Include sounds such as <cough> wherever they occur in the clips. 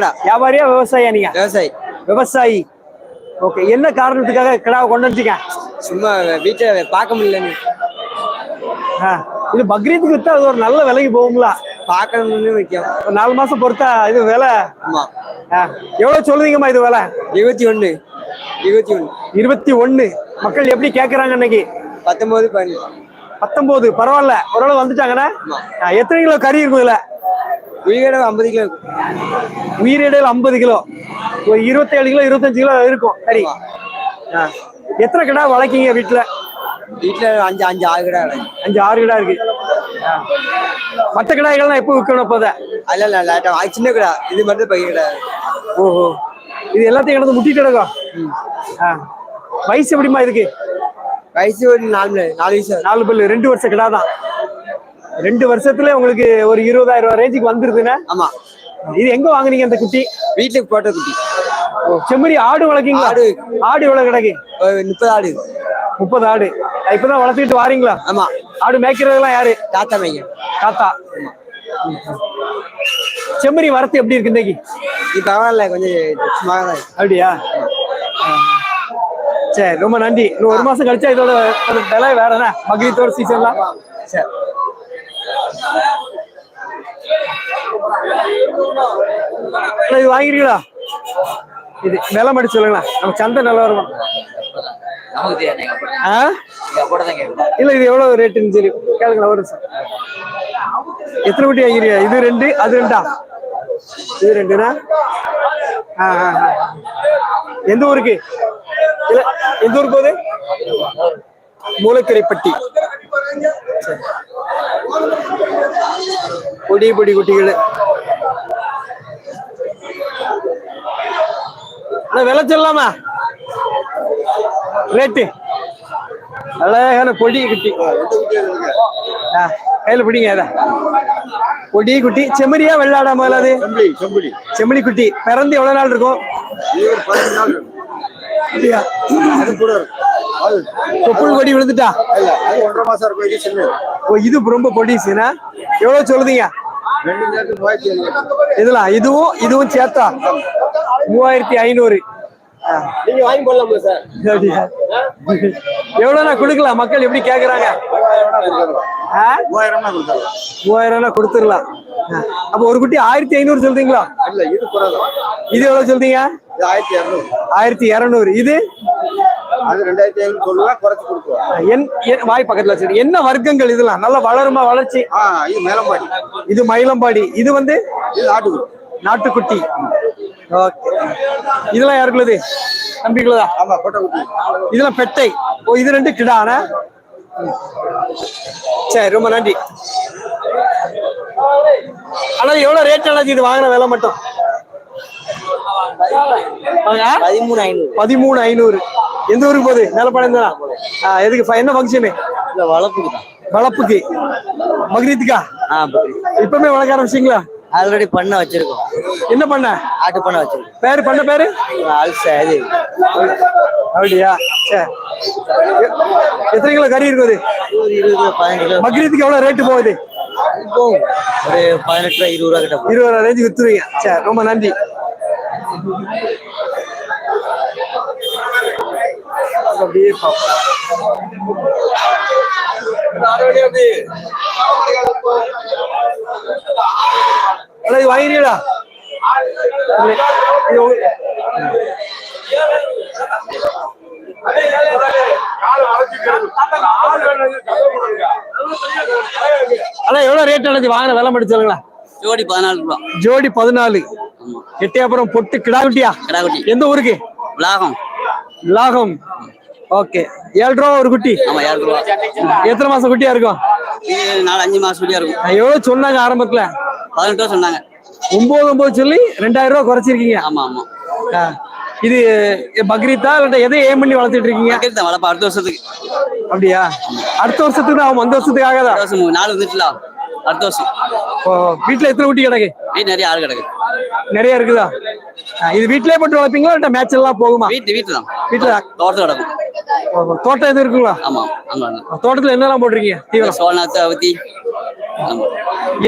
வியாபாரியா விவசாயியா நீங்க? விவசாயி. விவசாயி. ஓகே என்ன காரணத்துக்காக கிடாவை கொண்டு வந்துட்டீங்க? சும்மா வீட்டுல பார்க்க முடியலன்னு இது பக்ரீத்துக்கு வித்தா அது ஒரு நல்ல விலைக்கு போகுங்களா? பார்க்கணும்னு வைக்கும் ஒரு நாலு மாசம் பொறுத்தா இது விலை? ஆமா. எவ்வளவு சொல்லுவீங்கம்மா இது விலை? இருபத்தி ஒண்ணு இருபத்தி ஒண்ணு இருபத்தி ஒண்ணு மக்கள் எப்படி கேக்குறாங்க இன்னைக்கு? பத்தொன்பது பதினஞ்சு. பத்தொன்பது பரவாயில்ல. ஓரளவு வந்துட்டாங்கண்ணா? ஆ, எத்தனை கிலோ கறி இருக்கும் இதுல? உயிரிட ஐம்பது கிலோ இருக்கும். உயிரிடையில் ஐம்பது கிலோ. ஒரு இருபத்தேழு கிலோ இருபத்தஞ்சு கிலோ இருக்கும். கறி ஆ. எத்தனை கிடா வளர்க்கீங்க வீட்டுல வீட்டுல அஞ்சு அஞ்சு ஆறு கிடா அஞ்சு ஆறு கிடா இருக்கு. மற்ற கிடாய்கள்லாம் எப்போ விற்கணும் அப்போத அதெல்லாம் நான் லேட்டா அது சின்ன கிடா. இது மட்டும் பைய கிடா. ஓஹோ. இது எல்லாத்தையும் கிடந்து முட்டிட்டு கிடக்கும் ஆ. வயசு எப்படிமா இதுக்கு? வயசு ஒரு நாலு நாலு வயசு. நாலு பல்லு ரெண்டு வருஷம் கிடா தான். ரெண்டு வருஷத்துல உங்களுக்கு ஒரு இருபதாயிரம் ரூபாய் ரேஞ்சுக்கு வந்துருதுண்ணே ஆமா. இது எங்க வாங்குனீங்க அந்த குட்டி? வீட்டுக்கு போட்ட குட்டி. செம்மறி ஆடு வளர்க்கீங்களா? ஆடு. ஆடு எவ்வளவு கிடக்கு? முப்பது ஆடு. முப்பது ஆடு. இப்பதான் வளர்த்துக்கிட்டு வாரீங்களா? ஆமா. ஆடு மேய்க்கிறதெல்லாம் யாரு? தாத்தா மையம் தாத்தா. செம்மறி வரத்து எப்படி இருக்கு இன்னைக்கு? இது பரவாயில்ல கொஞ்சம் சும்மா தான் இருக்கு. அப்படியா? சரி ரொம்ப நன்றி. இன்னும் ஒரு மாசம் கழிச்சா இதோட விலை வேறண்ணா? மகிழ்த்தோட சீசன்லாம் சரி. இது வாங்கிருக்கீங்களா? இது விலை மட்டும் சொல்லுங்களேன் நம்ம சந்தை நல்லா இருக்கும். ஆ? இல்ல இது எவ்வளவு ரேட்டுன்னு சொல்லி கேளுங்களா ஒரு நிமிஷம். எத்தனை குட்டி வாங்கிறீங்க இது ரெண்டு அது ரெண்டா? இது ரெண்டுனா. எந்த ஊருக்கு? இல்ல எந்த ஊருக்கு போகுது? மூலக்கரைப்பட்டி. பொடி பொடி குட்டிகள் விலை சொல்லலாமா ரேட்டு. அழகான பொடி குட்டி. ஆ, கையில பிடிங்க அத பொடி குட்டி. செம்மறியா வெள்ளாடா முதல்ல அது? செம்மறி குட்டி. பிறந்து எவ்வளவு நாள் இருக்கும். தொப்புள் கொடி விழுந்துட்டா? இல்ல அது ஒன்றரை மாசம் இருக்கும் இது சின்ன ஓ இது ரொம்ப பொடிசுனா எவ்வளவு சொல்லுதீங்க? இதெல்லாம் இதுவும் இதுவும் சேர்த்தா? மூவாயிரத்தி ஐநூறு. நீங்க வாங்கி சார்? கொடுக்கலாம் மக்கள் எப்படி கேக்குறாங்க? கொடுத்தாங்க மூவாயிரம்னா கொடுத்துடலாம். அப்ப ஒரு குட்டி ஆயிரத்தி ஐநூறு சொல்றீங்களா? இல்ல இது இது எவ்வளவு சொல்றீங்க? ஆயிரத்தி இரநூறு. ஆயிரத்தி இருநூறு. இது? அது ரெண்டாயிரத்தி ஐநூறு குறைச்சு என் வாய் பக்கத்துல வச்சிருக்கேன் என்ன வர்க்கங்கள் இதெல்லாம்? நல்லா வளருமா வளர்ச்சி? இது மேலம்பாடி. இது மயிலம்பாடி. இது வந்து? இது நாட்டுக்குட்டி. ஓகே. இதெல்லாம் யாருக்குள்ளது தம்பிக்குள்ளதா? ஆமா இதெல்லாம் பெட்டை. ஓ இது ரெண்டு கிடான? சரி ரொம்ப நன்றி. ஆனா எவ்வளவு ரேட் ஆனாச்சு இது வாங்கின விலை மட்டும். பதிமூணு ஐநூறு. பதிமூணு ஐநூறு. எந்த ஊருக்கு போகுது? நிலப்படம் தானா எதுக்கு என்ன ஃபங்க்ஷனு வளர்ப்புக்கு தான். வளப்புக்கு மகிழ்த்துக்கா ஆ இப்பவுமே வளர்க்க ஆரம்பிச்சிங்களா ஆல்ரெடி பண்ண வச்சிருக்கோம். என்ன பண்ண? ஆட்டு பண்ண வச்சிருக்கோம். பேரு பண்ண பேரு? இது. அப்படியா? சரி எத்தனை கிலோ கறி இருக்குது? ஒரு இருபது பதினஞ்சு கிலோ. பக்ரீத்துக்கு எவ்வளவு ரேட்டு போகுது? போகும். ஒரு பதினெட்டு ரூபா இருபது ரூபா கிட்ட இருபது ரேஞ்சு வித்துருவீங்க. சரி ரொம்ப நன்றி. அப்படியே பார்ப்போம். இது உங்க- அண்ணா எவ்வளவு ரேட் அண்ணாச்சி வாங்கின விலை மட்டும் சொல்லுங்களேன். ஜோடி பதினாலு ரூபா. ஜோடி பதினாலு. எட்டையாபுரம் பொட்டு கிடாகுட்டியா? எந்த ஊருக்கு? விலாகம் லாகம். ஓகே. ஏழு ரூபா ஒரு குட்டி. ஆமா ஏழு ரூபா. எத்தனை மாசம் குட்டியா இருக்கும்? நாலு அஞ்சு மாசம் குட்டியா இருக்கும். எவ்வளவு சொன்னாங்க ஆரம்பத்துல. பதினெட்டு ரூபா சொன்னாங்க. ஒன்பது ஒன்பது சொல்லி ரெண்டாயிரம் ரூபாய் குறைச்சிருக்கீங்க. ஆமா ஆமா. இது பக்ரீத்தா இல்ல எதை ஏம் பண்ணி வளர்த்துட்டு இருக்கீங்க? வளர்ப்பா அடுத்த வருஷத்துக்கு. அப்படியா? அடுத்த வருஷத்துக்கு தான் ஆகும் அந்த வருஷத்துக்கு ஆகாதா அடுத்த வருஷம் மூணு நாலு வந்துச்சுல அடுத்த வருஷம். வீட்டுல எத்தனை குட்டி கிடக்கு? வீட்டு நிறைய ஆள் கிடக்கு. நிறைய இருக்குதா? இது வீட்லயே போட்டு வளர்ப்பீங்களா இல்ல மேட்ச் எல்லாம் போகுமா? வீட்டு வீட்டு தான். வீட்டுல? தோட்டத்தில் கிடக்கும். ஓ, தோட்டம் எதுவும் இருக்குங்களா? ஆமா அங்க தோட்டத்துல என்னெல்லாம் போட்டிருக்கீங்க தீவனம்? சோழநாத்து அவத்தி.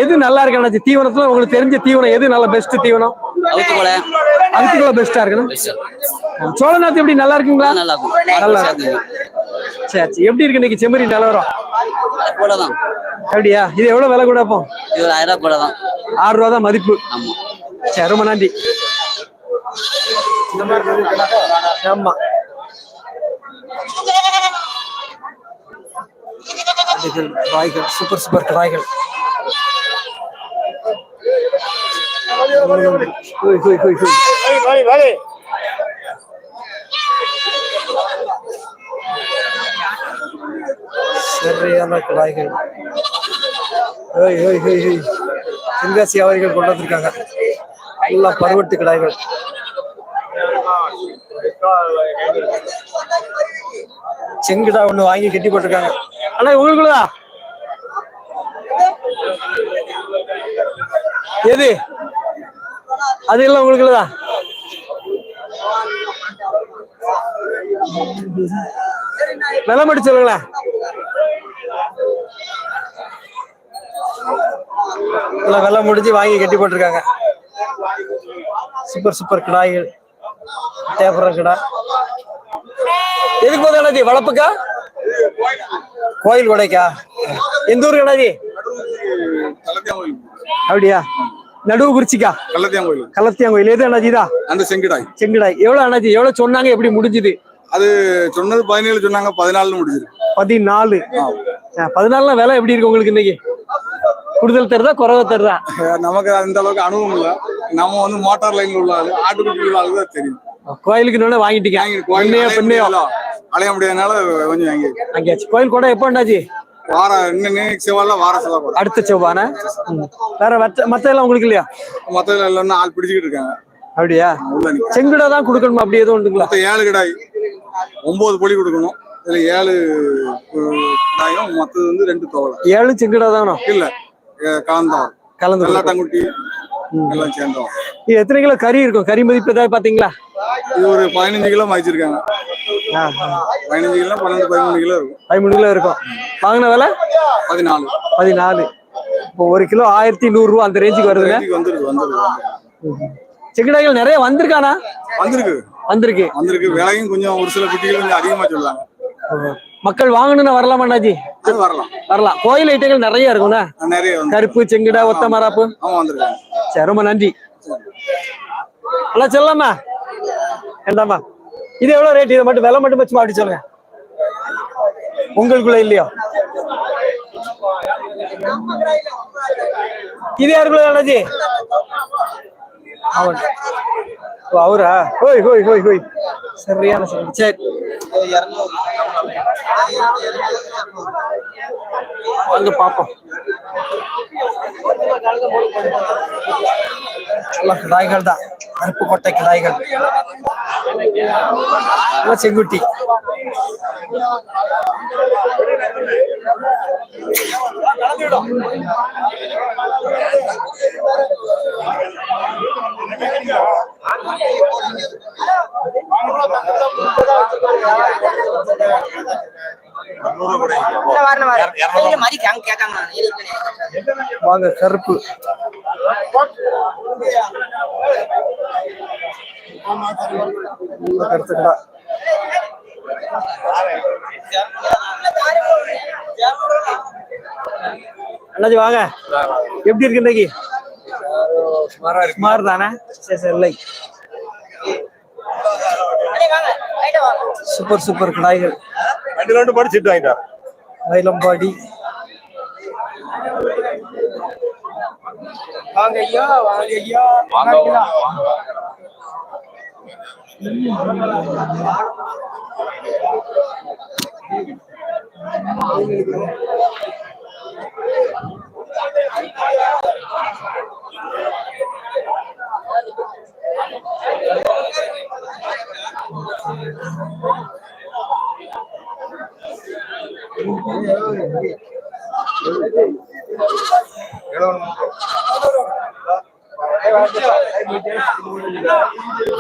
எது நல்லா இருக்கு அண்ணாச்சி? தீவனத்துல உங்களுக்கு தெரிஞ்ச தீவனம் எது? நல்ல பெஸ்ட் தீவனம்? அவுத்துக்கொலை. அதுக்குள்ள பெஸ்டா இருக்குண்ணா? சோழநாத்து எப்படி நல்லா இருக்குங்களா? நல்லா இருக்கும். நல்லா இருக்கு. சரி சரி. எப்படி இருக்கு இன்னைக்கு செம்மறி நிலவரம்? அப்படியா? இது எவ்வளவு விலை கூட அப்போ? இது ஆயிரம் ரூபாய் கூட தான் ஆறு ரூபா தான் மதிப்பு. ஆமா. சரி ரொம்ப நன்றி. ஆமா. அதுகள், சூப்பர் சூப்பர் காய்கள் ஹோய், ஹோய், ஹோய், ஹோய். சரியான கடாய்கள் ஹோய், ஹோய், ஹோய், ஹோய். தென்காசி அவர்கள் கொண்டு வந்திருக்காங்க. நல்லா பருவட்டு கிடாய்கள். செங்கிடா ஒண்ணு வாங்கி கட்டி போட்டிருக்காங்க. அண்ணா இவங்களுக்குதா எது? அது எல்லாம் உங்களுக்குள்ளதா? நல்ல மட்டும் சொல்லுங்களேன். நல்லா வெள்ளம் முடிஞ்சு வாங்கி கட்டி போட்டிருக்காங்க. சூப்பர் சூப்பர் கிடாய்கள் தேப்பரம் கிடா. எதுக்கு போதும் அண்ணாஜி வளர்ப்புக்கா கோயில் கொடைக்கா? எந்த ஊருக்கு அண்ணாஜி அப்படியா? நடுவு குறிச்சிக்கா கள்ளத்தியாங்கோயில். கலத்தியாங்கோயில் எது அண்ணாஜி தான் அந்த செங்கிடாய். செங்கடாய். எவ்வளவு அண்ணாஜி எவ்வளவு சொன்னாங்க? எப்படி முடிஞ்சுது? அது சொன்னது பதினேழு சொன்னாங்க பதினாலுன்னு முடிஞ்சிருக்கு பதினாலு. பதினாலுல விலை எப்படி இருக்கு உங்களுக்கு இன்னைக்கு? கூடுதல் தருதா குறைவா தருதா? நமக்கு அந்த அளவுக்கு அனுபவம் இல்ல. நம்ம வந்து மோட்டார் லைன்ல உள்ள ஆளு ஆட்டுக்குட்டி உள்ள ஆளு தான் தெரியும். கோயிலுக்கு வாங்கிட்டீங்க. வாங்கி கோயில் உண்மையா அலைய பெண்ணையோ. அலைய முடியாதனால கொஞ்சம் வாங்கி அங்கேயாச்சு கோயில் கூட எப்போ அண்ணாஜி வாரம் இன்னும் செவ்வாய்ல வார செவ்வாய் அடுத்த செவ்வான வேற மத்த எல்லாம் உங்களுக்கு இல்லையா? மத்த எல்லாம் ஆள் பிடிச்சிக்கிட்டு இருக்காங்க. அப்படியா? செங்குடா தான் கொடுக்கணுமா? அப்படி எதுவும் உண்டுங்களா? ஏழு கிடாய். ஒன்பது பொலி கொடுக்கணும். இதுல ஏழு கிடாயும் மத்தது வந்து ரெண்டு தோலை. ஏழு செங்குடா தானோ? இல்ல அஹ், கலந்தவன் கலந்து. வெள்ளாட்டங்குட்டி எல்லாம் சேர்ந்தவன் இது எத்தனை கிலோ கறி இருக்கும்? கறி மதிப்பு ஏதாவது பாத்தீங்களா இது ஒரு பதினஞ்சு கிலோ ஆ. பதினஞ்சு கிலோ பன்னெண்டு பதிமூணு கிலோ இருக்கும். பதிமூணு கிலோ இருக்கும். வாங்கின விலை? பதினாலு. பதினாலு. இப்போ ஒரு கிலோ ஆயிரத்தி நூறு ரூபா அந்த ரேஞ்சுக்கு வருதுங்க. வந்துருக்கு வந்துருக்கு செங்குடாய்கள் நிறைய வந்திருக்கானா வந்திருக்கு. வந்திருக்கு. வந்திருக்கு. விலையும் கொஞ்சம் ஒரு சில குட்டிகள் கொஞ்சம் அதிகமா சொல்லுவாங்க மக்கள் வாங்கணும்னு வரலாமா அண்ணாஜி? வரலாம். வரலாம். கோயில் ஐட்டங்கள் நிறைய இருக்கும்ண்ணா நிறைய கருப்பு செங்குடா ஒத்த மராப்பு. ஆமா வந்திருக்காங்க. சரி ரொம்ப நன்றி. ஹலோ சொல்லலாமா வேண்டாமா இது எவ்வளவு ரேட் இதை மட்டும் விலை மட்டும் வச்சு அப்படி சொல்லுங்க. உங்களுக்குள்ள இல்லையா? இது யாருக்குள்ள அண்ணாஜி? அவன் ஓ, அவரா? ஹோய் ஹோய் ஹோய் ஹோய் சரியான சரி. சரி வந்து பாப்போம் கிடாய்கள் தான். கருப்பு கொட்டை கிடாய்கள். எல்லாம் செங்குட்டி. வாங்க கருப்பு அண்ணாஜி வாங்க. எப்படி இருக்கு இன்னைக்கு? சுமார் தானே சரி சரி இல்லை. சூப்பர் சூப்பர் கடாய்கள். ரெண்டு ரெண்டு படி சீட்டு வாங்கிட்டார் மயிலம்பாடி. வாங்க ஐயா வாங்க ஐயா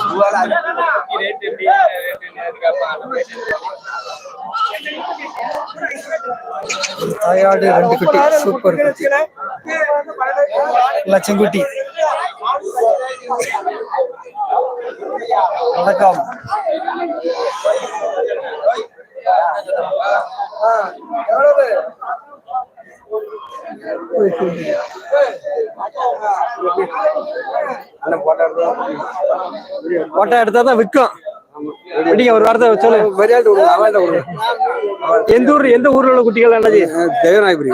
Dua lagi. Ini demi demi harga pangan. தாயாடு ரெண்டு குட்டி. சூப்பர் குட்டி. எல்லாம் செங்குட்டி. வணக்கம். போட்டோ எடுத்தா தான் விற்கும். விடிங்க ஒரு வாரத்தை சொல்லு. விடுங்க எந்த ஊர் எந்த ஊர்ல உள்ள குட்டிகள் என்னது தேவநாயபுரி.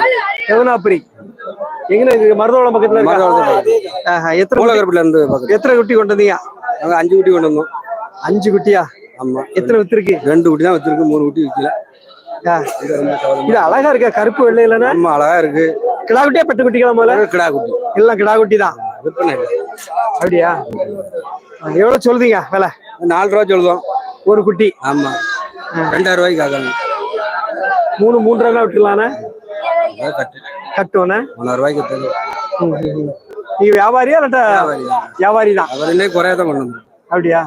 எவனாபுரி எங்க இருக்கு? மருதவளம் பக்கத்துல எத்தனை மூலகரப்புல இருந்து எத்தனை குட்டி கொண்டு வந்தீங்க? நாங்க அஞ்சு குட்டி கொண்டு வந்தோம். அஞ்சு குட்டியா? ஆமா. எத்தனை வித்துருக்கு? ரெண்டு குட்டி தான் வச்சிருக்கு மூணு குட்டி விக்கல. இது அழகா இருக்கா? கருப்பு வெள்ளை இல்லைன்னா? ஆமா அழகா இருக்கு. கிடா குட்டியா பெட்ட குட்டிகளா போல கிடா குட்டி. எல்லாம் கிடா குட்டி தான். அப்படியா? எவ்வளவு சொல்றீங்க விலை? நாலு ரூபா சொல்லுதோம். ஒரு குட்டி. ஆமா. ரெண்டாயிரம் ரூபாய்க்கு ஆகாங்க மூணு மூன்றரை விட்டுலாண்ணே கட்டுவோண்ணே மூணாயிரம் ரூபாய்க்கு தரும். நீங்க வியாபாரியா இல்லாட்டா வியாபாரி தான். வியாபாரி தான் அவர் இன்னே குறையா தான் கொண்டு அப்படியா?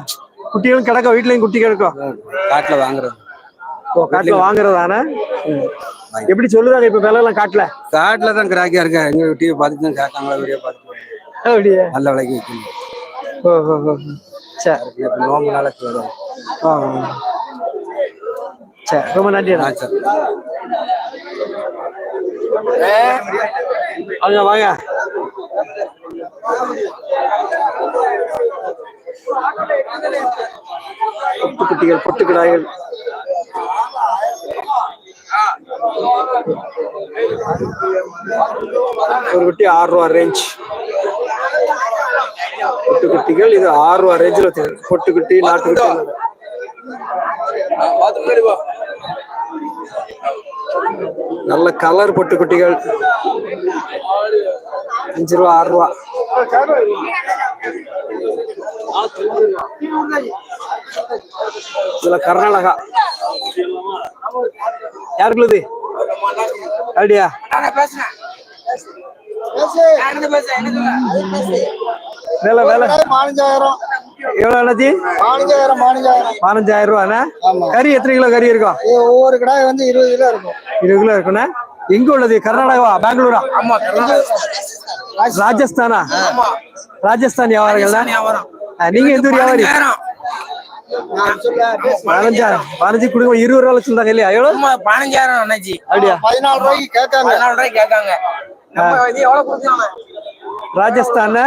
குட்டிகளும் கிடக்கும் வீட்லயும் குட்டி கிடக்கும். காட்டுல வாங்குறது. ஓ காட்டுல வாங்குறதானே. எப்படி சொல்லுதாங்க இப்ப விலை எல்லாம் காட்டுல? காட்டுல தான் கிராக்கியா இருக்கா எங்க டிவி பார்த்துட்டு தான் கேட்காங்களா வீடியோ பார்த்துட்டு அப்படியா? நல்ல விலைக்கு விற்கணும். ஓ ஓ சரி. நோம்பு நாள வரும் சரி ரொம்ப நன்றி ஆ அண்ணா. வாங்க வாங்க. பொட்டு குட்டிகள் பொட்டு கிடாய்கள் ஒரு குட்டி ஆறு ரூபா ரேஞ்ச் பொட்டு குட்டிகள் இது ஆறு ரூபா ரேஞ்சில் வச்சிருக்கு. பொட்டு குட்டி நாட்டு குட்டி நல்ல கலர் பொட்டு குட்டிகள். அஞ்சு ரூபா ஆறு ரூபா. இதுல கர்நாடகா. யாருக்குள்ளது அப்படியா வேலை வேலை. பதினஞ்சாயிரம் எவ்வளவு அண்ணாச்சி பதினஞ்சாயிரம் பதினஞ்சாயிரம் பதினஞ்சாயிரம் ரூபாண்ணா? கறி எத்தனை கிலோ கறி இருக்கும்? ஒவ்வொரு கடாய் வந்து இருபது கிலோ இருக்கும். இருபது கிலோ இருக்குண்ணா. எங்க உள்ளது? கர்நாடகாவா? பெங்களூரா? ராஜஸ்தானா? ராஜஸ்தான் வியாபாரங்கள் நீங்க எந்த ஊர் வியாபாரி? பதினஞ்சாயிரம் பதினஞ்சு கொடுங்க இருபது ரூபா சொல்றாங்க இல்லையா? எவ்வளவு? ஆமா பதினஞ்சாயிரம் அண்ணாச்சி. அப்படியா? பதினாலு ரூபாய்க்கு கேட்காங்க. பதினாலு ரூபாய் கேட்காங்க. ராஜஸ்தான்?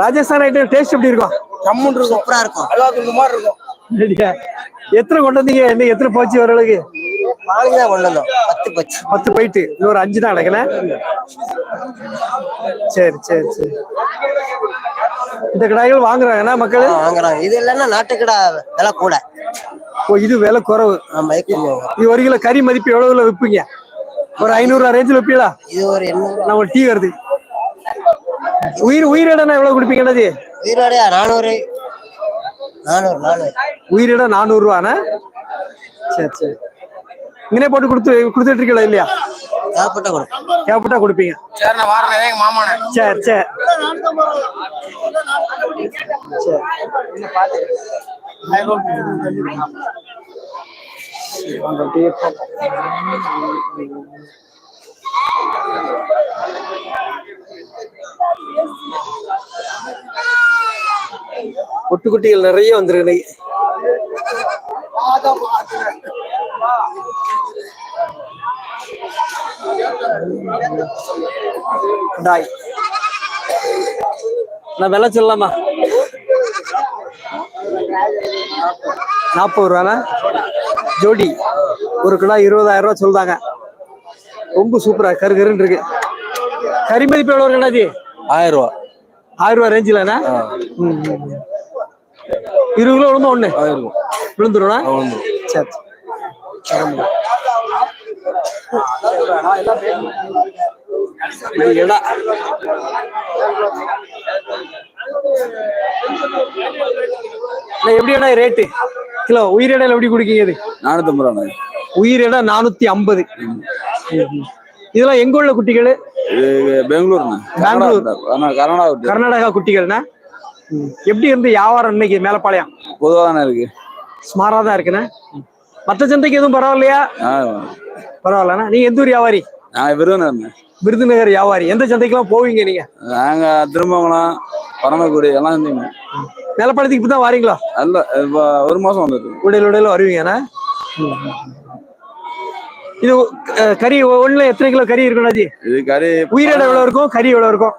ராஜஸ்தான் ஐட்டம் டேஸ்ட் எப்படி இருக்கும்? கம்முன்னு இருக்கும். சூப்பரா இருக்கும். எல்லாத்துக்கும் இந்த மாதிரி இருக்கும். எத்தனை கொண்டு வந்தீங்க? இன்னும் எத்தனை போச்சு ஓரளவுக்கு? நாளைக்கு தான் கொண்டு வந்தோம். பத்து பச்சு. பத்து போயிட்டு. இன்னொரு அஞ்சு தான் அடைக்கல. சரி சரி சரி. இந்த கடாய்கள் வாங்குறாங்கன்னா மக்கள்? வாங்குறாங்க. இது இல்லைன்னா நாட்டுக்கடா விலை கூட. ஓ இது விலை குறைவு. இது ஒரு கிலோ கறி மதிப்பு எவ்வளவுல விற்பீங்க? ஒரு ஐநூறு ரேஞ்சில் விற்பீங்களா? இது ஒரு நம்ம டீ வருது உயிர் உயிரிடனா எவ்வளவு கொடுப்பீங்கன்னது உயிரோடையா நானூறு. நானூறு நானூறு. உயிரிட நானூறு ரூபாண்ணா? சரி சரி. இங்கனே போட்டு கொடுத்து கொடுத்துட்டு இருக்கீங்களா இல்லையா? தேவைப்பட்ட தேவைப்பட்டா கொடுப்பீங்க. சரி எங்க மாமானே சரி சரி. சரி. ஒட்டுக்குட்டிகள் நிறைய வந்திருக்கு டாய். நான் விலை சொல்லலாமா? நாற்பது ரூபாண்ணா ஜோடி. ஒரு கிலோ இருபதாயிரம் ரூபா சொல்றாங்க. ரொம்ப சூப்பரா கரு கருன்னு இருக்கு. கறி மதிப்பு எவ்வளோ இருக்குண்ணா இது? ஆயிரம் ரூபா ஆயிரம் ரூபா ரேஞ்சிலண்ணா. இருபது கிலோ விழுந்தா ஒண்ணு? விழுந்துரும்ண்ணா? ரூபா சரி. எப்படி அண்ணா ரேட்டு கிலோ உயிரிடையில எப்படி குடிக்கீங்க இது? நானூத்தம்பது ரூபா உயிரிடை நானூத்தி ஐம்பது. இதெல்லாம் எங்க உள்ள குட்டிகள்? பெங்களூர். பெங்களூர். கர்நாடகா கர்நாடகா குட்டிகள்னா? எப்படி இருந்து வியாபாரம் இன்னைக்கு மேலப்பாளையம்? பொதுவாக தானே இருக்கு. சுமாரா தான் இருக்குண்ணா. மற்ற சந்தைக்கு எதுவும் பரவாயில்லையா? பரவாயில்லண்ணா. நீங்க எந்த ஊர் வியாபாரி? நான் விருதுநகர் விருதுநகர் வியாபாரி. எந்த சந்தைக்கெல்லாம் போவீங்க நீங்க? நாங்க திரும்பவங்களாம் பரமக்குடி எல்லாம் இருந்தீங்க நிலப்படத்துக்கு இப்பதான் வாரீங்களா? அல்ல ஒரு மாசம் வந்தது உடையில உடையில வருவீங்கண்ணா? இது கறி ஒண்ணுல எத்தனை கிலோ கறி இருக்கும் அண்ணாச்சி இது கறி உயிரோட எவ்வளவு இருக்கும்? கறி எவ்வளவு இருக்கும்?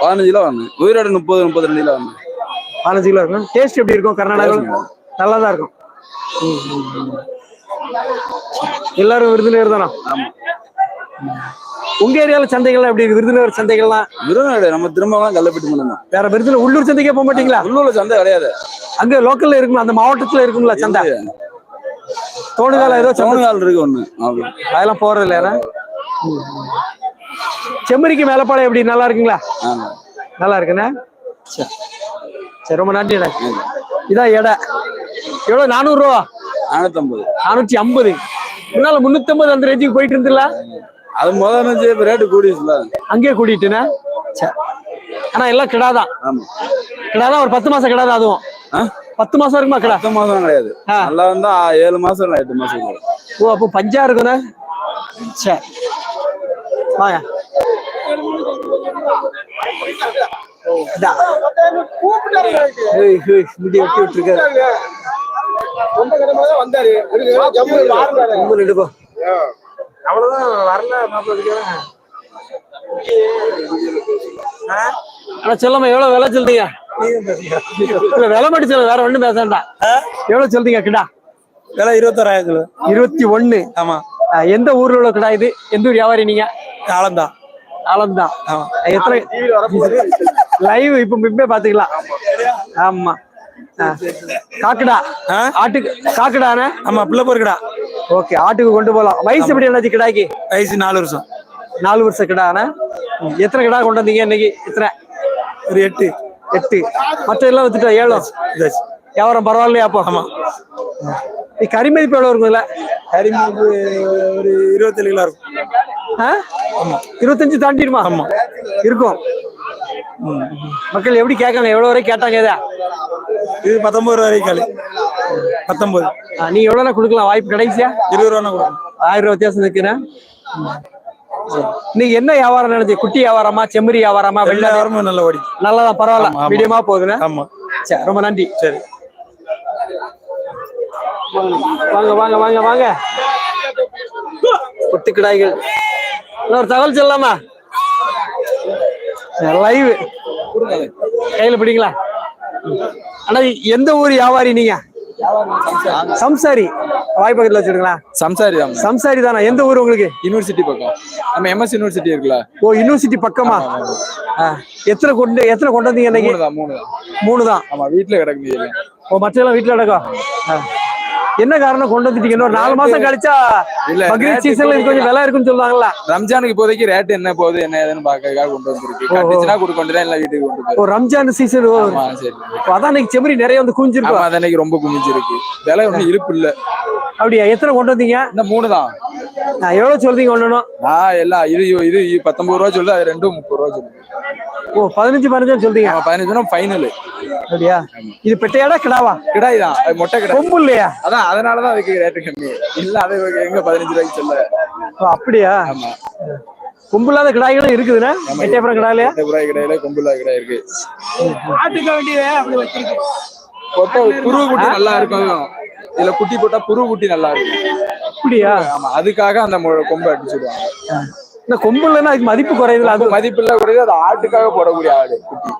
பதினஞ்சு கிலோ வந்தேன் உயிரோட முப்பது முப்பத்தி ரெண்டு கிலோ வந்தேன் பதினஞ்சு கிலோ இருக்கும். டேஸ்ட் எப்படி இருக்கும் கர்நாடகாவில்? நல்லா தான் இருக்கும். எல்லாரும் விருதுநகர் தானா? உங்க ஏரியால சந்தைகள்லாம் எப்படி விருதுநகர் சந்தைகள்லாம்? விருதுநகர் நம்ம திரும்பவங்களாம் கள்ளப்பட்டி மட்டும் வேற விருதுல உள்ளூர் சந்தைக்கே போக மாட்டீங்களா? உள்ளூர்ல சந்தை கிடையாது. அங்க லோக்கல்ல இருக்கும்ல அந்த மாவட்டத்துல இருக்கும்ல சந்தை? தோணுகால ஏதோ சோனகால் இருக்கு ஒண்ணு. அதெல்லாம் போறது இல்லையா செம்மறிக்கு மேலப்பாளையம் எப்படி? நல்லா இருக்குங்களா. நல்லா இருக்குண்ணே? சரி ரொம்ப நன்றிண்ணே இதான் எடை. எவ்வளோ? நானூறுரூவா நானூத்தம்பது. நானூற்றி ஐம்பது. முன்னால முந்நூற்றம்பது அந்த ரேஞ்சுக்கு போயிட்டு இருந்துல? அது இருந்துச்சு இப்ப ரேட்டு கூடிச்சுல அங்கேயே கூட்டிட்டுண்ணே சரி ஆனா எல்லாம் கிடாதான். கிடாதான் ஒரு பத்து மாசம் கிடாதான் அதுவும்? பத்து மாசம் இருக்குமா கிடா? பத்து மாசம் கிடையாது. நல்லா இருந்தா ஏழு மாசம் இல்ல எட்டு மாசம். ஓ அப்போ பஞ்சா இருக்குண்ணே? சரி வாங்க. முடி வெட்டி விட்டுருக்காரு. வந்தாரு அவ்வளவுதான் வரல மாப்பிள்ளை ஆனா சொல்லாம எவ்வளவு விலை சொல்றீங்க? இல்ல விலை மட்டும் சொல்ல வேற ஒண்ணும் பேச வேண்டாம். எவ்வளவு சொல்றீங்க கிடா? விலை இருபத்தோராயிரம் கிலோ. இருபத்தி ஒண்ணு ஆமா எந்த ஊர்ல உள்ள கிடா இது? எந்த ஊர் வியாபாரி நீங்க? ஆலந்தா. ஆமா. எத்தனை லைவ் இப்ப இப்பவே பாத்துக்கலாம் ஆமா. காக்கடா? ஆ? ஆட்டுக்கு காக்கடானே ஆமா பிள்ளை பொறுக்கடா ஓகே ஆட்டுக்கு கொண்டு போலாம். வயசு எப்படி என்னாச்சு கிடாய்க்கு வயசு நாலு வருஷம். நாலு வருஷம் கிடானே எத்தனை கிடா கொண்டு வந்தீங்க இன்னைக்கு? எத்தனை? ஒரு எட்டு. எட்டு. மற்ற எல்லாம் வித்துட்டா ஏழு. இதாச்சு வியாபாரம் பரவாயில்லையா அப்போ? ஆமா. நீ கறி மதிப்பு எவ்வளவு இருக்கும்ல கரிமீனுக்கு ஒரு இருபத்தேழு கிலோ இருக்கும். ஆ? இருபத்தஞ்சு தாண்டிடுமா? ஆமா. இருக்கும். மக்கள் எப்படி கேட்காங்க? எவ்வளவு வரை கேட்டாங்க இதை? இது பத்தொன்பது ரூபா வரைக்கும் ஆ, நீ எவ்வளவு கொடுக்கலாம்? வாய்ப்பு கிடைச்சியா இருபது ரூபா கொடுக்கும் ஆயிரம் ரூபாய் வித்தியாசம் இருக்குண்ணா? நீங்க என்ன வியாபாரம் நினைச்சு குட்டி வியாபாரமா செம்மறி வியாபாரமா வெள்ளை வாரமும் நல்ல ஓடி நல்லாதான் பரவாயில்ல. மீடியமா போகுதுண்ணா ஆமா. சரி ரொம்ப நன்றி. சரி. வாங்க வாங்க வாங்க வாங்க. குட்டி கிடாய்கள் இன்னொரு தகவல் சொல்லலாமா? லைவ் கையில பிடிங்களா? அண்ணா எந்த ஊர் வியாபாரி நீங்க? சம்சாரி. வாய்ப்பக்கத்துல வச்சிருங்களா சம்சாரி தான். சம்சாரி தானா? எந்த ஊர் உங்களுக்கு? யூனிவர்சிட்டி பக்கம். நம்ம எம்எஸ் யூனிவர்சிட்டி இருக்குல்ல. ஓ யூனிவர்சிட்டி பக்கமா? எத்தனை கொண்டு எத்தனை கொண்டு வந்தீங்க இன்னைக்கு? மூணு தான் மூணு தான். ஆமா வீட்டுல கிடக்குது எல்லாம். ஓ மற்றெல்லாம் வீட்டுல அடக்கம் ஆ. என்ன காரணம் கொண்டு வந்துட்டீங்க? இன்னொரு நாலு மாசம் கழிச்சா இல்ல, பக்ரீத் சீசன்ல இது கொஞ்சம் விலை இருக்குன்னு சொல்லுவாங்கல்ல. ரம்ஜானுக்கு இப்போதைக்கு ரேட் என்ன போகுது என்ன ஏதுன்னு பாக்கிறதுக்காக கொண்டு வந்திருக்கு. கட்டுச்சுன்னா கொடுக்க வேண்டியதான் இல்ல வீட்டுக்கு கொண்டு ஓ ரம்ஜான் சீசன் அதான் இன்னைக்கு செம்மறி நிறைய வந்து குஞ்சிருக்கும் ஆமா அது அன்னைக்கு ரொம்ப குமிஞ்சிருக்கு விலை ஒன்றும் இருப்பு இல்ல அப்படியா? எத்தனை கொண்டு வந்தீங்க? இந்த மூணு தான். நான் எவ்வளவு சொல்றீங்க ஒண்ணணும் நான் எல்லாம் இது இது பத்தொன்பது ரூபா சொல்லுது அது ரெண்டும் முப்பது ரூபா சொல்லுது ஓ பதினஞ்சு பதினஞ்சு சொல்றீங்க? பதினஞ்சு ஃபைனல் அப்படியா? இது பெட்டையாடா கிடாவா? கிடாய் தான் மொட்டை கிடாய். கொம்பு இல்லையா? அதான் அதனாலதான் அதுக்கு ரேட்டு கம்மி. இல்ல அது எங்க பதினஞ்சு ரூபாய்க்கு சொல்ல. ஓ அப்படியா? ஆமா. கொம்பு இல்லாத கிடாய்களும் இருக்குதுண்ணா? எட்டயபுரம் கிடாயிலையா எட்டு ரூபாய் கிடையில கொம்புலா கிடாய் இருக்கு. ஆட்டுக்க வேண்டியது அப்படி வச்சிருக்கு. புரு குட்டி நல்லா இருக்கும். இதுல குட்டி போட்டா புரு குட்டி நல்லா இருக்கும். அப்படியா? ஆமா அதுக்காக அந்த கொம்பை அடிச்சுடுவாங்க இந்த கொம்பு இல்லைன்னா அதுக்கு மதிப்பு குறையுதுல அது? அது மதிப்பு இல்ல கூடியது அது ஆட்டுக்காக போடக்கூடிய ஆடு குட்டி.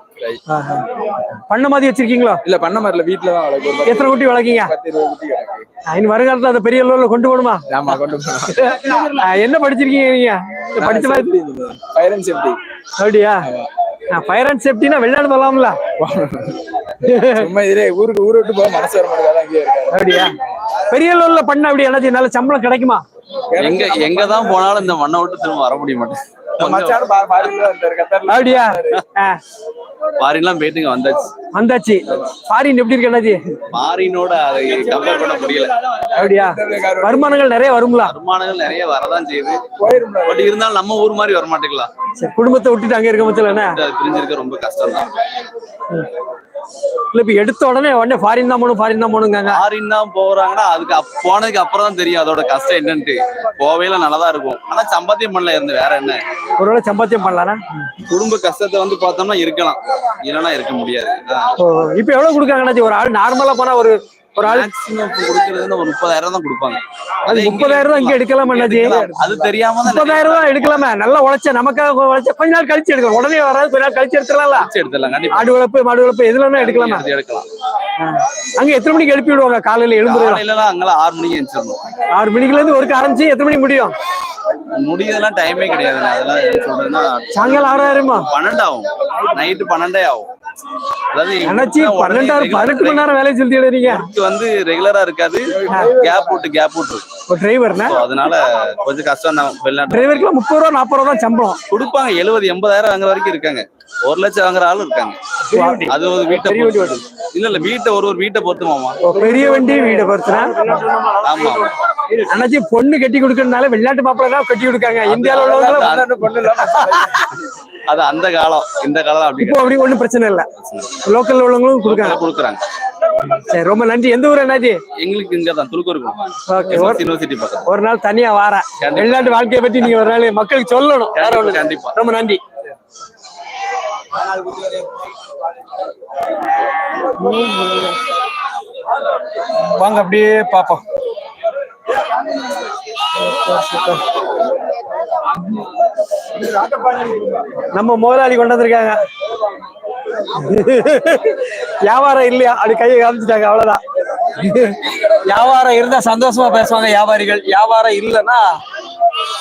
பண்ண மாதிரி வச்சிருக்கீங்களா? இல்ல பண்ண மாதிரில வீட்டுல தான் வளர்க்கு ஒரு பத்து- எத்தனை குட்டி வளர்க்கீங்க? பத்து இருபது குட்டி கிடக்கு. வருங்காலத்துல அந்த பெரிய அளவுல கொண்டு போகணுமா? ஆமா கொண்டு போகலாம். ஆ, என்ன படிச்சிருக்கீங்க நீங்க? படிச்ச மாதிரி ஃபயர் அண்ட் சேஃப்டி அப்படியா? ஃபயர் அண்ட் சேஃப்டினா வெளிநாடு போகலாம்ல <laughs> சும்மா இதுல ஊருக்கு ஊரை விட்டு போக மனசு வர மாட்டேங்குது. அங்கேயே இருக்காரு. அப்படியா? பெரிய அளவுல பண்ண அப்படி என்ன நல்ல சம்பளம் கிடைக்குமா? எங்க எங்க தான் போனாலும் இந்த மண்ணை விட்டு திரும்ப வர முடிய மாட்டேன். அப்படியா? ஃபாரின்லாம் போயிட்டுங்க வந்தாச்சு. வந்தாச்சு. ஃபாரின் எப்படி இருக்கு அண்ணாச்சி? ஃபாரினோட அதை கம்பேர் பண்ண முடியல. அப்படியா? வருமானங்கள் நிறைய வருங்களா? வருமானங்கள் நிறைய வரதான் செய்யுது. பட் இருந்தாலும் நம்ம ஊர் மாதிரி வர மாட்டேங்களா சரி குடும்பத்தை விட்டுட்டு அங்க இருக்க மச்சல பிரிஞ்சிருக்க ரொம்ப கஷ்டம் தான் இல்ல இப்ப எடுத்த உடனே உடனே ஃபாரின் தான் போகணும் ஃபாரின் தான் போகணுங்காங்க ஃபாரின் தான் போறாங்கன்னா அதுக்கு போனதுக்கு அப்புறம் தான் தெரியும் அதோட கஷ்டம் என்னன்ட்டு. போவையில நல்லதா இருக்கும். ஆனா சம்பாத்தியம் பண்ணல இருந்து வேற என்ன? ஒருவேளை சம்பாத்தியம் பண்ணலாம்னா? குடும்ப கஷ்டத்தை வந்து பார்த்தோம்னா இருக்கலாம். இல்லைன்னா இருக்க முடியாது. இப்ப எவ்வளவு கொடுக்காங்கண்ணாச்சி ஒரு ஆள் நார்மலா போனா ஒரு ஒரு ஆள் மேக்ஸிமம் கொடுக்கறதுன்னு ஒரு முப்பதாயிரம் தான் கொடுப்பாங்க. அது முப்பதாயிரம் தான் இங்க எடுக்கலாம் எடுக்கலாம். அது தெரியாம முப்பதாயிரம் ரூபாய் எடுக்கலாமே. நல்லா உழைச்ச நமக்காக உழைச்ச கொஞ்ச நாள் கழிச்சு எடுக்கலாம். உடனே வராது கொஞ்ச நாள் கழிச்சு எடுத்துடலாம் கண்டிப்பா. ஆடு வளர்ப்பு மாடு வளர்ப்பு எதுல வேணா எடுக்கலாமா? எடுக்கலாம். அங்க எத்தனை மணிக்கு எழுப்பி விடுவாங்க? காலையில காலையில அங்கெல்லாம் ஆறு மணிக்கு எழுந்திரிச்சிடணும் ஆறு மணிக்குல இருந்து ஒருக்கு ஆரம்பிச்சு எத்தனை மணிக்கு முடியும்? முடியதெல்லாம் டைமே கிடையாது. அதெல்லாம் சொல்றேன்னா சாயங்காலம் ஆறாயிரமா பன்னெண்டு ஆகும் நைட்டு பன்னெண்டே ஆகும் அதாவது பன்னெண்டாயிரம் பதினெட்டு மணி நேரம் செலுத்தி எழுறீங்க ஒர்க் வந்து ரெகுலரா இருக்காது. கேப் விட்டு கேப் விட்டு டிரைவர்னா அதனால கொஞ்சம் கஷ்டம் தான். வெளிநாட்டு டிரைவருக்குலாம் முப்பது ரூபா நாற்பது ரூபா தான் சம்பளம். கொடுப்பாங்க. எழுபது எண்பதாயிரம் வாங்குற வரைக்கும் இருக்காங்க. ஒரு லட்சம் வாங்குற ஆளும் இருக்காங்க. அது ஒரு வீட்டை. இல்ல இல்ல வீட்டை ஒரு ஒரு வீட்டை பொறுத்து மாமா. ஓ, பெரிய வண்டி வீடை பொறுத்துனா? ஆமா. அண்ணாச்சி பொண்ணு கட்டி கொடுக்கறதுனால வெளிநாட்டு மாப்பிள்ளை தான் கட்டி கொடுக்காங்க. இந்தியாவில் உள்ளவங்க பொண்ணு அது அந்த காலம். இந்த காலம் அப்படி இப்போ அப்படி ஒண்ணும் பிரச்சனை இல்ல. லோக்கல்ல உள்ளவங்களும் கொடுக்காங்க கொடுக்குறாங்க. சரி ரொம்ப நன்றி. எந்த ஊர் அண்ணாச்சி எங்களுக்கு இங்க தான் ஓகே ஒரு யூனிவர்சிட்டி பக்கம். ஒரு நாள் தனியா வாரேன். வெளிநாட்டு வாழ்க்கையை பத்தி நீங்க ஒரு நாள் மக்களுக்கு சொல்லணும். வேற ஒண்ணு இல்ல. கண்டிப்பா. ரொம்ப நன்றி. வாங்க அப்படியே பாப்போம். நம்ம முதலாளி கொண்டு வந்திருக்காங்க. வியாபாரம் இல்லையா? அப்படி கையை காமிச்சிட்டாங்க அவ்வளவுதான். வியாபாரம் இருந்தா சந்தோஷமா பேசுவாங்க வியாபாரிகள். வியாபாரம் இல்லைன்னா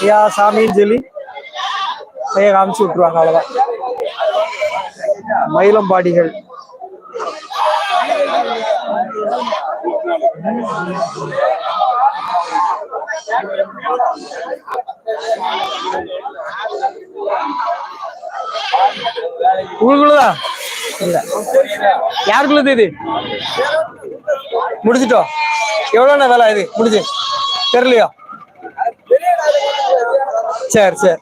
ஐயா சாமின்னு சொல்லி கையை காமிச்சு விட்டுருவாங்க அவ்வளவுதான். மயிலம்பாடிகள் உங்களுக்குள்ளதா? இல்ல. யாருக்குள்ளது இது முடிச்சிட்டோம் எவ்வளோண்ணா வேலை இது? முடிஞ்சு. தெரியலையோ? சரி சரி.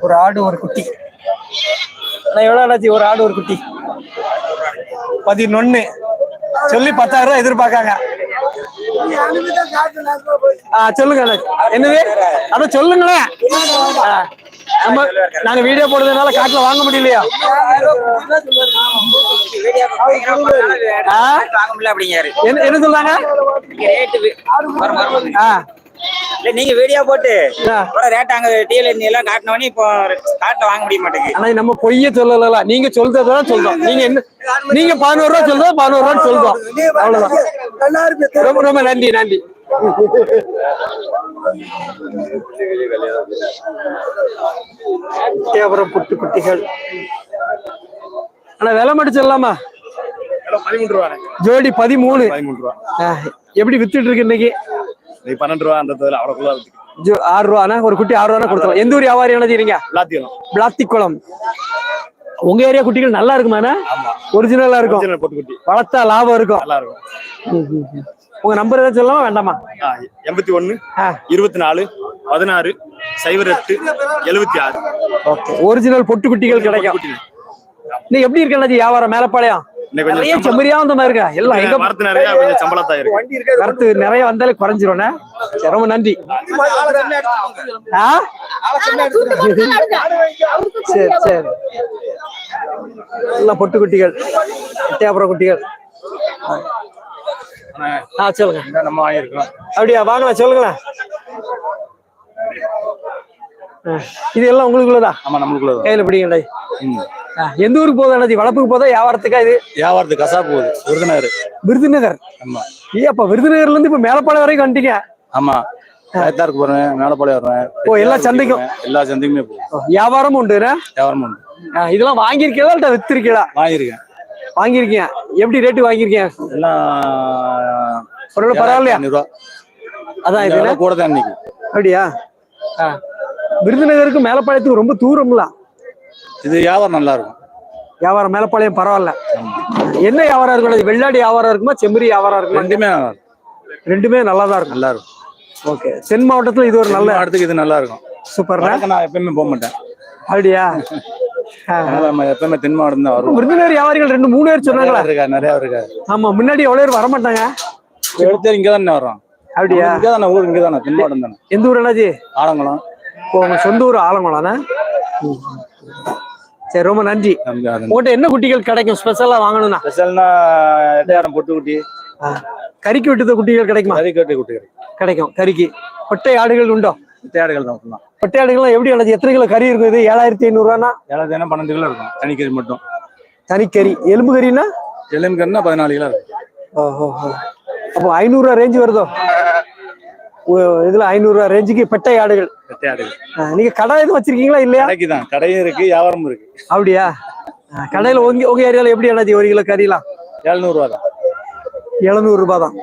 ஒரு ஆடு ஒரு குட்டி. அண்ணா எவ்வளோ ஆச்சு? ஒரு ஆடு ஒரு குட்டி. பதினொன்னு. சொல்லி பத்தாயிரம் ரூபாய் எதிர்பார்க்காங்க. சொல்லுங்க. என்னது? அதான் சொல்லுங்களேன். நம்ம நாங்க வீடியோ போடுறதுனால காட்டுல வாங்க முடியலையா? என்ன என்ன சொல்றாங்க? இல்ல நீங்க வீடியோ போட்டு ரேட் அங்க டீல எல்லாம் காட்டினவனே இப்போ காட்டுல வாங்க முடிய மாட்டேங்குது. ஆனா நம்ம பொய்ய சொல்லல நீங்க சொல்றதான் சொல்றோம். நீங்க என்ன நீங்க பதினோரு ரூபா சொல்றதா பதினோரு ரூபா சொல்றோம். அவ்வளவுதான். ரொம்ப ரொம்ப நன்றி நன்றி. தேவரம் புட்டு குட்டிகள். ஆனா விலை மட்டும் சொல்லலாமா? பதிமூன்று ரூபா ஜோடி பதிமூணு. பதிமூன்று ரூபா. ஆ, எப்படி வித்துட்டு இருக்கு இன்னைக்கு? பன்னெண்டு ரூபா அந்த இதில் அவ்வளோக்குள்ள ஜோ- ஆறு ரூபானா? ஒரு குட்டி ஆறு ரூபானா கொடுத்தலாம் எந்த ஊர் வியாபாரி செய்றீங்க? எல்லாத்தையும் பிளாத்திக்குளம் உங்க ஏரியா குட்டிகள் நல்லா இருக்குமாண்ணா? ஒரிஜினலா இருக்கும். வளர்த்தா லாபம் இருக்கும். நல்லா இருக்கும். உங்க நம்பர் ஏதாவது சொல்லலாமா? வேண்டாமா? எண்பத்தி ஆ. இருபத்தி நாலு பதினாறு சைபர் எட்டு எழுபத்தி ஆறு. ஒரிஜினல் பொட்டு குட்டிகள் கிடைக்கும். நீ எப்படி இருக்கண்ணாச்சி வியாபாரம் மேலப்பாளையம்? நிறைய. செம்மறியா வந்த மாதிரி இருக்கா? எல்லாம் எங்க வரத்து நிறைய கொஞ்சம் சம்பளத்தா இருக்கு. வரத்து நிறைய வந்தாலே குறைஞ்சிரும்ண்ணே. ரொம்ப நன்றி. ஆ? சரி சரி. எல்லாம் பொட்டு குட்டிகள். தேவர குட்டிகள். ஆ சொல்லுங்க. நம்ம வாங்கியிருக்கோம் அப்படியா? வாங்கலாம் சொல்லுங்களேன் இது எல்லாம் உங்களுக்குள்ளதா? ஆமா நம்மளுக்குள்ள கையில பிடிங்கண்டா. எந்த ஊருக்கு போதா அண்ணாச்சி? வளப்புக்கு போதா வியாபாரத்துக்கா இது? வியாபாரத்துக்கு கசாப்பு போகுது விருதுநகர். விருதுநகர். ஆமா. ஏப்பா விருதுநகர்ல இருந்து இப்ப மேலப்பாளையம் வரைக்கும் வந்துட்டீங்க. ஆமா. கயத்தாருக்கு போறேன் மேலப்பாளையம் வருவேன் ஓ, எல்லா சந்தைக்கும்? எல்லா சந்தைக்குமே போகும் வியாபாரமும் உண்டுண்ணே வியாபாரம் உண்டு. இதெல்லாம் வாங்கியிருக்கீங்களா இல்ல வித்திருக்கீங்களா? வாங்கியிருக்கேன். வாங்கியிருக்கீங்க. எப்படி ரேட்டு வாங்கியிருக்கீங்க? எல்லாம் பரவாயில்லையா? அதான் இது கூட தான் இன்னைக்கு. அப்படியா. விருதுநகருக்கு மேலப்பாளையத்துக்கு ரொம்ப தூரம்ல. இது வியாபாரம் நல்லா இருக்கும் வியாபாரம் மேலப்பாளையம் பரவாயில்ல. என்ன வியாபாரம் இருக்கும்? வெள்ளாடி வியாபாரம் இருக்குமா? செம்மறி வியாபாரம் இருக்குமா? ரெண்டுமே. ரெண்டுமே நல்லா தான் இருக்கும். நல்லா இருக்கும் ஓகே. தென் மாவட்டத்துல இது ஒரு நல்ல இடத்துக்கு இது நல்லா இருக்கும் வடக்கு நான் எப்பயுமே போக மாட்டேன். அப்படியா? எப்பவுமே தென் மாவட்டம் தான் வருவோம். விருந்தினர் வியாபாரிகள் ரெண்டு மூணு பேர் சொன்னாங்களா? நிறைய இருக்கா நிறைய இருக்கா ஆமா முன்னாடி எவ்வளவு பேர் வரமாட்டாங்க. எடுத்து இங்க தானே வரோம் அப்படியா? இங்க தானே ஊர் இங்க தானே தென் மாவட்டம் தானே எந்த ஊர் அண்ணாச்சி? ஆலங்குளம். ஓ, உங்க சொந்த ஊர் ஆலங்குளம்னா சரி ரொம்ப நன்றி. உங்கள்கிட்ட என்ன குட்டிகள் கிடைக்கும்? ஸ்பெஷலா வாங்கணும்னா? ஸ்பெஷல்னா எட்டையாரம் பொட்டு குட்டி. கறிக்கு விட்டுத குட்டிகள் கிடைக்குமா? கறி கட்டி குட்டி கிடைக்கும். கறிக்கு. பொட்டை ஆடுகள் உண்டோ? தேடுகள் தான் ஃபுல்லாக பொட்டை ஆடுகள்லாம் எப்படி அண்ணாச்சி எத்தனை கிலோ கறி இருக்கும் இது ஏழாயிரத்தி ஐநூறு ரூபானா ஏழாயிரத்தி பன்னெண்டு கிலோ இருக்கும். தனிக்கறி மட்டும். தனிக்கறி. எலும்பு கறின்னா? எலும்பு கறினா பதினாலு கிலோ இருக்கும். ஓஹோ அப்போ ஐநூறுரூவா ரேஞ்சு வருதோ? இதுல ஐநூறுரூவா ரேஞ்சுக்கு பெட்டை ஆடுகள். எட்டையாடுகள் ஆ, நீங்க கடை எதுவும் வச்சிருக்கீங்களா இல்லையா? கடைக்கு தான். கடையும் இருக்கு வியாபாரமும் இருக்கு. அப்படியா? கடையில உங்க உங்க ஏரியால எப்படி அண்ணாச்சி ஒரு கிலோ கறிலாம்? எழுநூறுவா தான். எழுநூறு ரூபாய் தான்.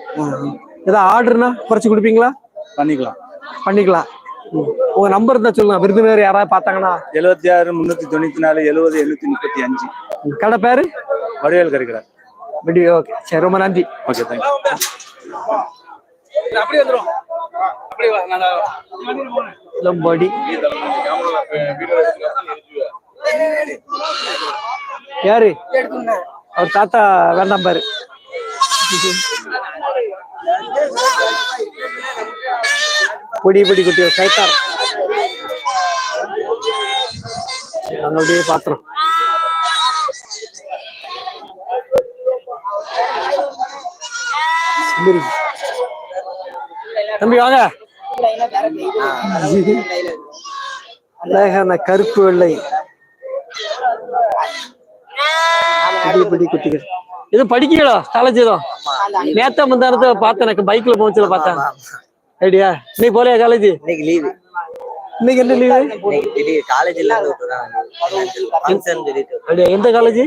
ஏதாவது ஆர்டர்னா குறைச்சு கொடுப்பீங்களா? பண்ணிக்கலாம். பண்ணிக்கலாம். உங்க நம்பர் இருந்தா சொல்லுங்க. விருதுநகர் யாராவது பார்த்தாங்கன்னா. எழுபத்தி ஆறு முன்னூத்தி தொண்ணூத்தி நாலு எழுபது எழுநூத்தி முப்பத்தி அஞ்சு. கடை பேரு? வடிவேல் கறிக்கடை. ஓகே. சரி ரொம்ப நன்றி. ஓகே தேங்க்யூ அப்படி வந்துரும். அப்படி வா, நான் லம்பாடி. யாரு? அவர் தாத்தா வேண்டாம் பாரு. பொடி பொடி குட்டி சைத்தார் நாங்க பாத்திரம். பாத்துறோம் சுந்தரி. தம்பி வாங்க. அழகான கருப்பு வெள்ளை. குட்டிகள் இது படிக்கீங்களா காலேஜ் ஏதோ நேத்தா முந்தானத்தை பார்த்தேன் எனக்கு பைக்ல போச்சுல பார்த்தேன். ஐடியா. இன்னைக்கு போலையா காலேஜ் இன்னைக்கு லீவு இன்னைக்கு என்ன லீவு ஃபங்க்ஷன் சொல்லிட்டு ஐடியா எந்த காலேஜ்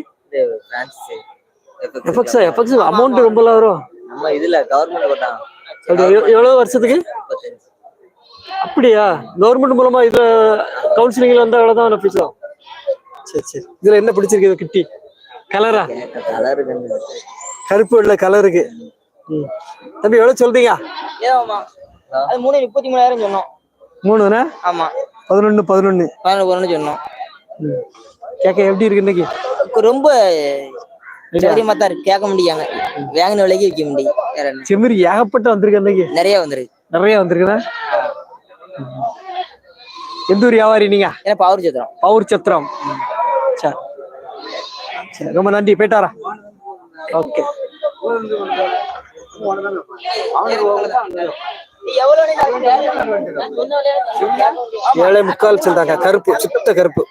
எஃபெக்ஸ் எஃபெக்ஸ் அமௌண்ட் ரொம்ப வரும். நம்ம இதுல கவர்மெண்ட் போட்டாங்க அப்படியா எவ்வளவு வருஷத்துக்கு? அப்படியா? கவர்மெண்ட் மூலமா இதுல கவுன்சிலிங்ல வந்தா எவ்வளவுதான் ஃபீஸ் சரி சரி. இதுல என்ன பிடிச்சிருக்கு இது கிட்டி? கலரா கருப்பு வெள்ளை கலருக்கு ம். தம்பி எவ்வளவு சொல்றீங்க? அது மூணு முப்பத்தி மூணாயிரம் சொன்னோம். மூணுண்ணா ஆமா. பதினொன்னு பதினொன்னு. பதினொன்று பதினொன்று சொன்னோம். கேட்க எப்படி இருக்கு இன்னைக்கு? ரொம்ப சௌரியமா தான் இருக்கு. கேட்க முடியாங்க வேங்கின விலைக்கு விற்க முடியும் வேற என்ன. செம்மறி ஏகப்பட்ட வந்திருக்கு இன்னைக்கு நிறைய வந்துருக்கு. நிறைய வந்திருக்குண்ணா எந்த ஊர் வியாபாரி நீங்க? ஏன்னா பவர் சத்திரம். பவுர் சத்திரம். சரி. சரி ரொம்ப நன்றி. போயிட்டாரா ஓகே. ஏழை முக்கால் சொல்றாங்க கருப்பு சுத்த கருப்பு.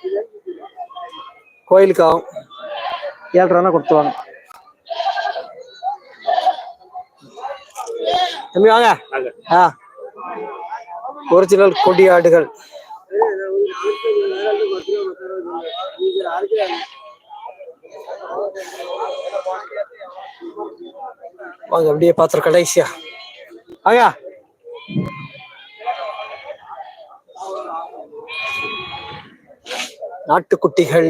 கோயிலுக்கு ஆகும். ஏழு ரூபா கொடுத்துவாங்க தம்பி வாங்க. ஆ. ஒரிஜினல் கொடி ஆடுகள் வாங்க அப்படியே பாத்திரம் கடைசியா. வாங்க. நாட்டுக்குட்டிகள்.